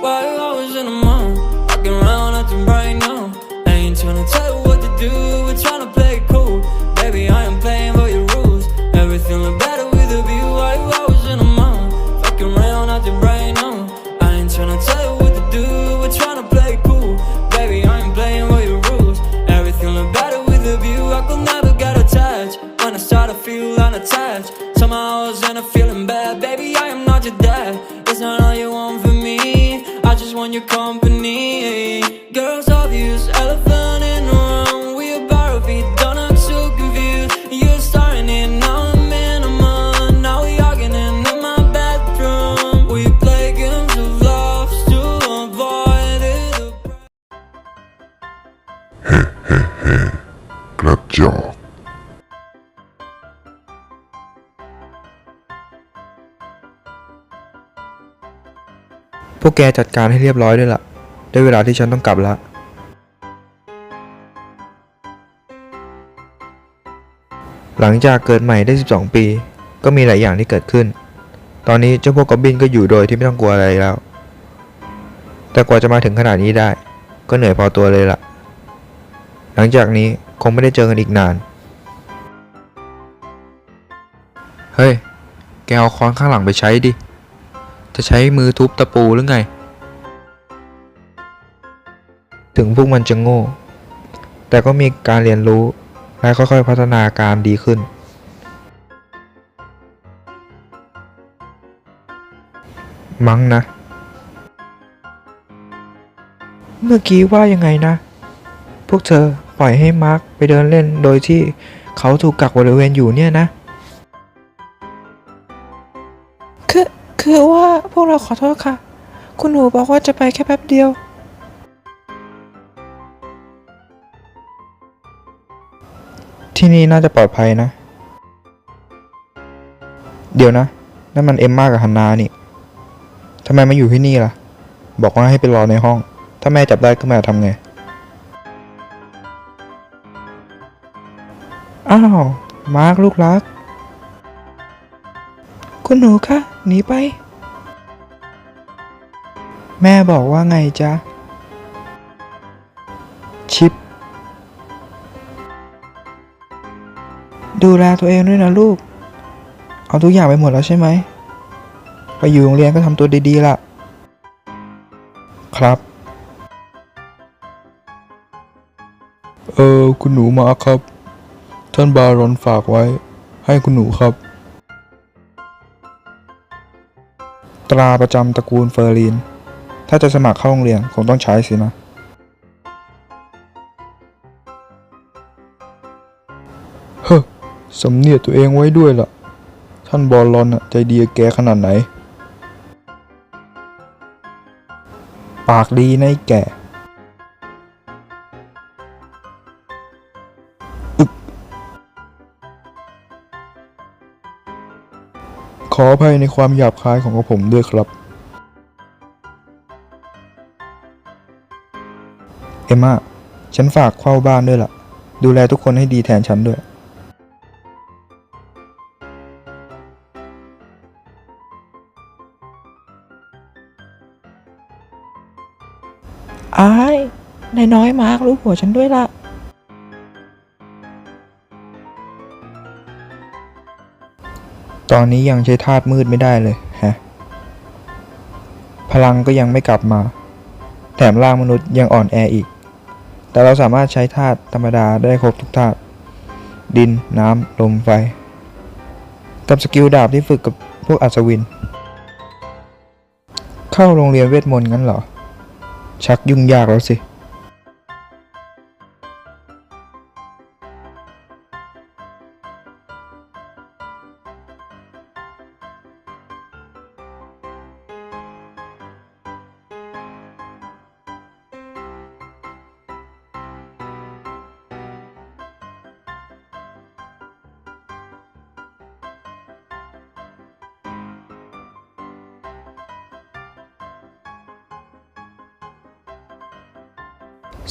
Why you always in the mood? Walking around acting right now. I ain't tryna tell you what to do. We're tryna play it cool. Baby, I am playing by your rules. Everything look better with a view. Why you always in the mood? Fucking around acting right now. I ain't tryna tell you what to do. We're tryna play it cool. Baby, I ain't playing by your rules. Everything look better with a view. I could never get attached. When I start to feel unattached. Somehow I was in a feeling bad. Baby, I am not your dad. It's not all you want want your company. พวกแกจัดการให้เรียบร้อยด้วยล่ะ ได้เวลาที่ฉันต้องกลับแล้วหลังจากเกิดใหม่ได้ 12 ปี ก็มีหลายอย่างที่เกิดขึ้น ตอนนี้เจ้าพวกกอบบินก็อยู่โดยที่ไม่ต้องกลัวอะไรแล้ว แต่กว่าจะมาถึงขนาดนี้ได้ ก็เหนื่อยพอตัวเลยล่ะ หลังจากนี้คงไม่ได้เจอกันอีกนาน เฮ้ย แกเอาค้อนข้างหลังไปใช้ดิ จะใช้มือทุบตะปูหรือไง ถึงพวกมันจะโง่ แต่ก็มีการเรียนรู้และค่อยๆพัฒนาการดีขึ้น มั้งนะ เมื่อกี้ว่ายังไงนะ พวกเธอปล่อยให้มาร์คไปเดินเล่นโดยที่เขาถูกกักบริเวณอยู่เนี่ยนะคือ คือว่าพวกเราขอโทษค่ะ คุณหนูบอกว่าจะไปแค่แป๊บเดียว ที่นี่น่าจะปลอดภัยนะ เดี๋ยวนะ นั่นมันเอมมากับฮันนานี่ทำไมมาอยู่ที่นี่ล่ะ บอกว่าให้ไปรอในห้อง ถ้าแม่จับได้ขึ้นมาทำไง อ้าว มาร์คลูกรัก คุณหนูคะหนีไป แม่บอกว่าไงจ๊ะ ชิป ดูแลตัวเองด้วยนะลูก เอาทุกอย่างไปหมดแล้วใช่ไหม ไปอยู่โรงเรียนก็ทำตัวดีๆล่ะ ครับ เออ คุณหนูมาครับ ท่านบารอนฝากไว้ ให้คุณหนูครับ ตราประจำตระกูลเฟอร์ลีนถ้าจะสมัครเข้าโรงเรียนคงต้องใช้สินะ เฮ้อสำเนียกตัวเองไว้ด้วยล่ะ ท่านบอลลอนน่ะใจดีแกขนาดไหน ปากดีในแก่ ออภัยในความหยาบคายของผมด้วยครับ เอมม่าฉันฝากเข้าบ้านด้วยล่ะ ดูแลทุกคนให้ดีแทนฉันด้วยอายนายน้อยมาร์ครู้หัวฉันด้วยล่ะ ตอนนี้ยังใช้ธาตุมืดไม่ได้เลยฮะพลังก็ยังไม่กลับมา แถมร่างมนุษย์ยังอ่อนแออีก แต่เราสามารถใช้ธาตุธรรมดาได้ครบทุกธาตุดินน้ำลมไฟ กับสกิลดาบที่ฝึกกับพวกอัศวิน เข้าโรงเรียนเวทมนต์งั้นเหรอ ชักยุ่งยากแล้วสิ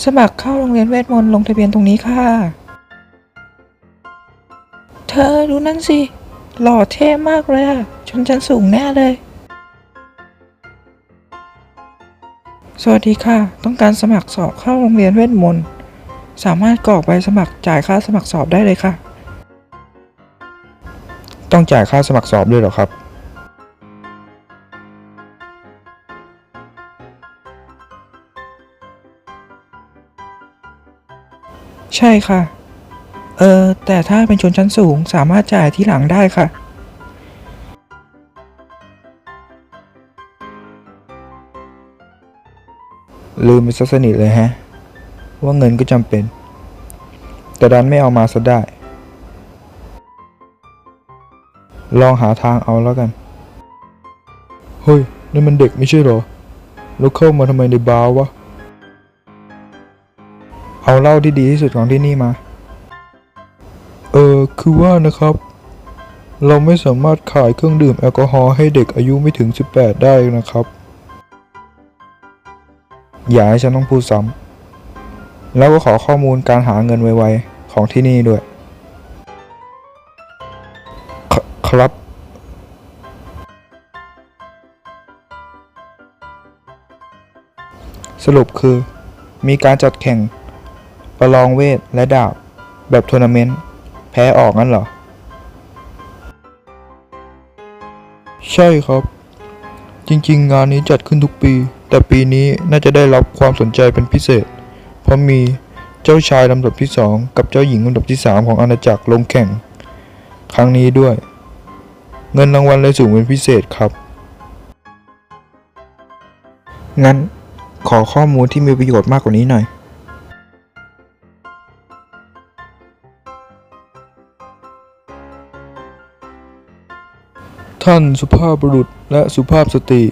สมัครเข้าโรงเรียนเวทมนต์ลงทะเบียนตรงนี้ค่ะ เธอดูนั่นสิ หล่อเท่มากเลยอะชนชั้นสูงแน่เลย สวัสดีค่ะ ต้องการสมัครสอบเข้าโรงเรียนเวทมนต์ สามารถกรอกใบสมัครจ่ายค่าสมัครสอบได้เลยค่ะ ต้องจ่ายค่าสมัครสอบด้วยเหรอครับ ใช่ค่ะ เออแต่ถ้าเป็นชนชั้นสูงสามารถจ่ายที่หลังได้ค่ะ ลืมไปซะสนิทเลยฮะ ว่าเงินก็จำเป็น แต่ดันไม่เอามาซะได้ ลองหาทางเอาแล้วกัน เฮ้ยนี่มันเด็กไม่ใช่เหรอ แล้วเข้ามาทำไมในบาร์วะ เอาเหล้าที่ดีที่สุดของที่นี่มา เออคือว่านะครับ เราไม่สามารถขายเครื่องดื่มแอลกอฮอล์ให้เด็กอายุไม่ถึง 18 ได้นะครับ อย่าให้ฉันต้องพูดซ้ำแล้วก็ขอข้อมูลการหาเงินไวๆของที่นี่ด้วยคครับสรุปคือ มีการจัดแข่ง ประลองเวทและดาบ แบบทัวร์นาเมนต์ แพ้ออกงั้นเหรอ ใช่ครับ จริง ๆ งานนี้จัดขึ้นทุกปี แต่ปีนี้น่าจะได้รับความสนใจเป็นพิเศษ เพราะมีเจ้าชายลำดับที่ 2 กับเจ้าหญิงลำดับที่ 3 ของอาณาจักรลงแข่ง ครั้งนี้ด้วย เงินรางวัลเลยสูงเป็นพิเศษครับ งั้นขอข้อมูลที่มีประโยชน์มากกว่านี้หน่อย ท่านสุภาพบุรุษและสุภาพสตรี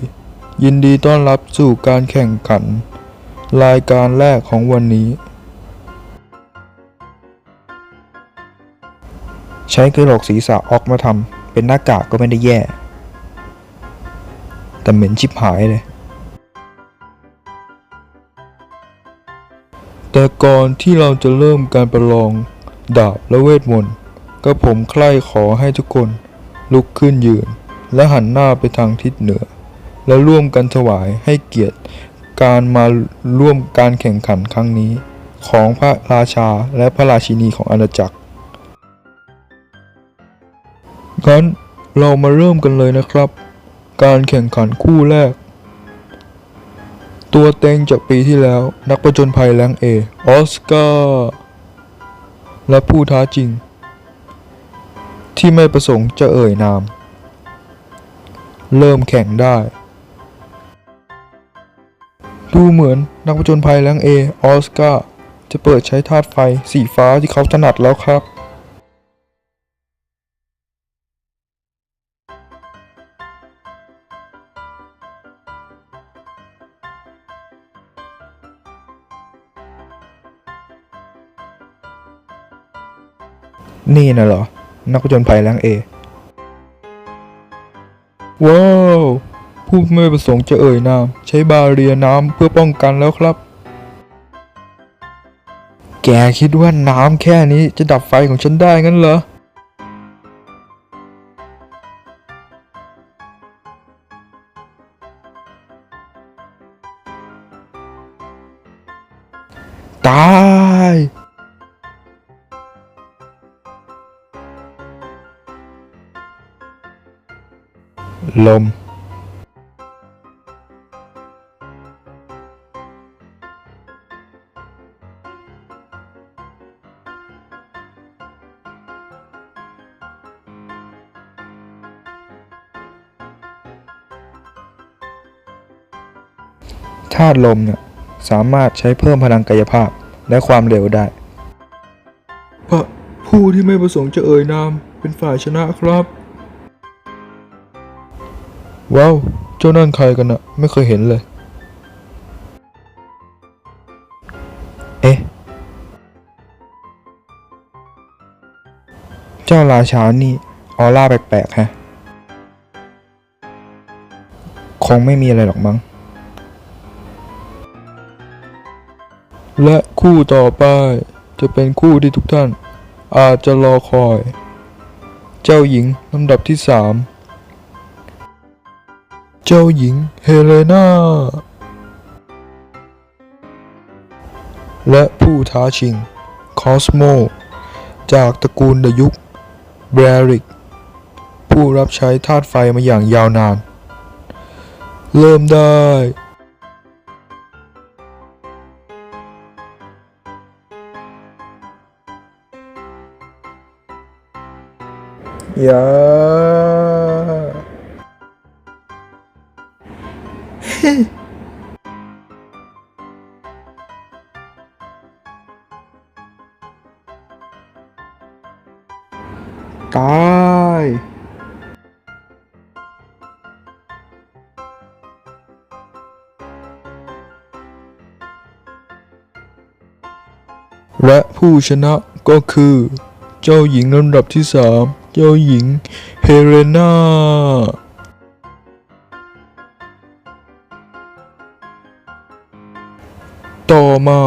ยินดีต้อนรับสู่การแข่งขัน รายการแรกของวันนี้ ใช้กระโหลกศีรษะออกมาทำเป็นหน้ากากก็ไม่ได้แย่ แต่เหม็นชิบหายเลย แต่ก่อนที่เราจะเริ่มการประลองดาบและเวทมนต์ก็ผมใคร่ขอให้ทุกคน ลุกขึ้นยืน และหันหน้าไปทางทิศเหนือ และร่วมกันถวายให้เกียรติการมาร่วมการแข่งขันครั้งนี้ ของพระราชาและพระราชินีของอาณาจักรงั้นเรามาเริ่มกันเลยนะครับ การแข่งขันคู่แรก ตัวเต็งจากปีที่แล้วนักประจนภัยแรงเอออสการ์และผู้ท้าจริง ที่ไม่ประสงค์จะเอ่ยนาม เริ่มแข่งได้ ดูเหมือนนักประจนภัยแรงเอออสการ์จะเปิดใช้ธาตุไฟสีฟ้าที่เขาถนัดแล้วครับนี่นะเหรอ นักผจญภัยแรงเอว้าวผู้ไม่ประสงค์จะเอ่ยนามใช้บาเรียน้ำเพื่อป้องกันแล้วครับ แกคิดว่าน้ำแค่นี้จะดับไฟของฉันได้งั้นเหรอตาย ลม ธาตุลมเนี่ยสามารถใช้เพิ่มพลังกายภาพและความเร็วได้ พระผู้ที่ไม่ประสงค์จะเอ่ยนามเป็นฝ่ายชนะครับ ว้าว เจ้านั่นใครกันอะไม่เคยเห็นเลย เอ๊ะ เจ้าราชานี่ ออร่าแปลกๆฮะ คงไม่มีอะไรหรอกมั้ง และคู่ต่อไปจะเป็นคู่ที่ทุกท่าน อาจจะรอคอย เจ้าหญิงลำดับที่สาม เจ้าหญิงเฮเลนาและผู้ท้าชิงคอสโม จากตระกูลดยุคแบริก ผู้รับใช้ธาตุไฟมาอย่างยาวนาน เริ่มได้ย่าายและผู้ชนะก็คือ เจ้าหญิงลำดับที่สามเจ้าหญิงเฮเลนาต่อมา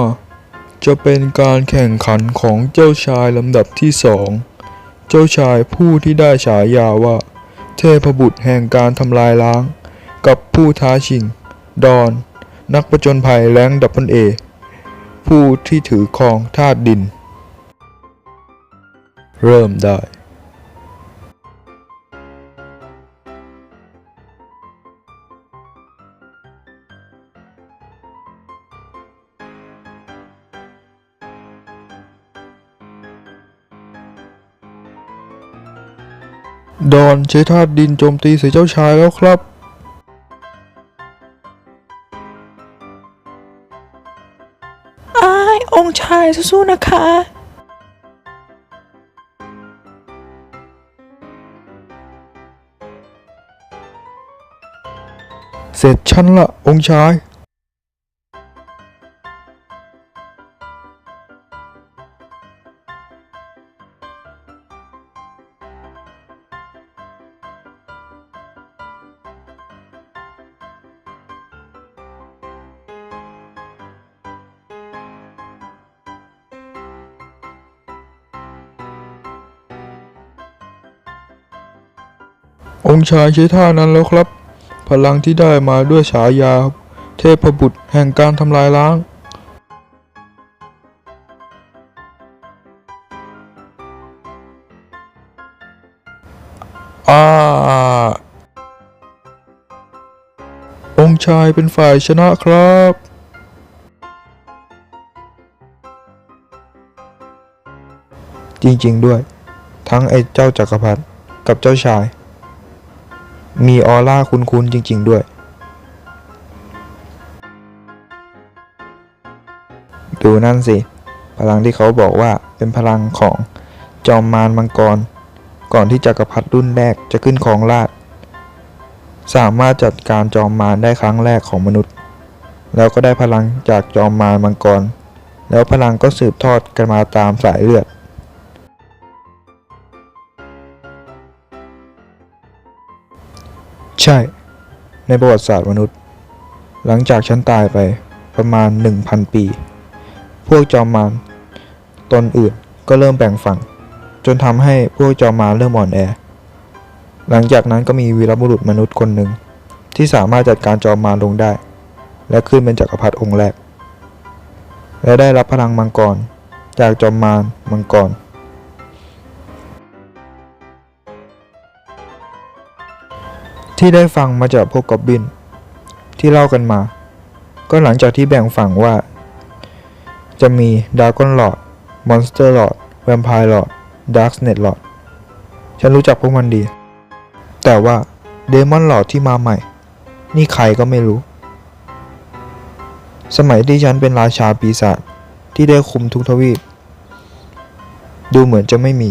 จะเป็นการแข่งขันของเจ้าชายลำดับที่สอง เจ้าชายผู้ที่ได้ฉายาว่า เทพบุตรแห่งการทำลายล้าง กับผู้ท้าชิง ดอน นักประจนภัยแรงดับเบิลเอ ผู้ที่ถือครองธาตุดิน เริ่มได้ ดอนใช้ธาตุดินโจมตีใส่เจ้าชายแล้วครับ อ้ายองค์ชายสู้ๆนะคะ เสร็จฉันละองค์ชาย องค์ชายใช้ท่านั้นแล้วครับ พลังที่ได้มาด้วยฉายา เทพบุตรแห่งการทำลายล้าง อ่า องค์ชายเป็นฝ่ายชนะครับจริงๆด้วย ทั้งไอ้เจ้าจักรพรรดิกับเจ้าชาย มีออร่าคุ้นๆจริง ๆ ด้วย ดูนั่นสิ พลังที่เขาบอกว่าเป็นพลังของจอมมารมังกร ก่อนที่จักรพรรดิรุ่นแรกจะขึ้นครองราชสามารถจัดการจอมมารได้ครั้งแรกของมนุษย์ แล้วก็ได้พลังจากจอมมารมังกร แล้วพลังก็สืบทอดกันมาตามสายเลือด ใช่ ในประวัติศาสตร์มนุษย์ หลังจากฉันตายไปประมาณ 1,000 ปี พวกจอมมารตนอื่นก็เริ่มแบ่งฝั่ง จนทำให้พวกจอมมารเริ่มอ่อนแอ หลังจากนั้นก็มีวีรบุรุษมนุษย์คนหนึ่ง ที่สามารถจัดการจอมมารลงได้ และขึ้นเป็นจักรพรรดิองค์แรก และได้รับพลังมังกร จากจอมมารมังกร ที่ได้ฟังมาจากพวกกอบบิน ที่เล่ากันมา ก็หลังจากที่แบ่งฝั่งว่า จะมีด r a ก้อนหลอดมอนสเตอร์หลอดแวมไพร์หลอดดาร์กเน็ตหลอดฉันรู้จักพวกมันดี แต่ว่าเดมอนหลอดที่มาใหม่ นี่ใครก็ไม่รู้ สมัยที่ฉันเป็นราชาปีศาจที่ได้คุมทุกทวีป ดูเหมือนจะไม่มี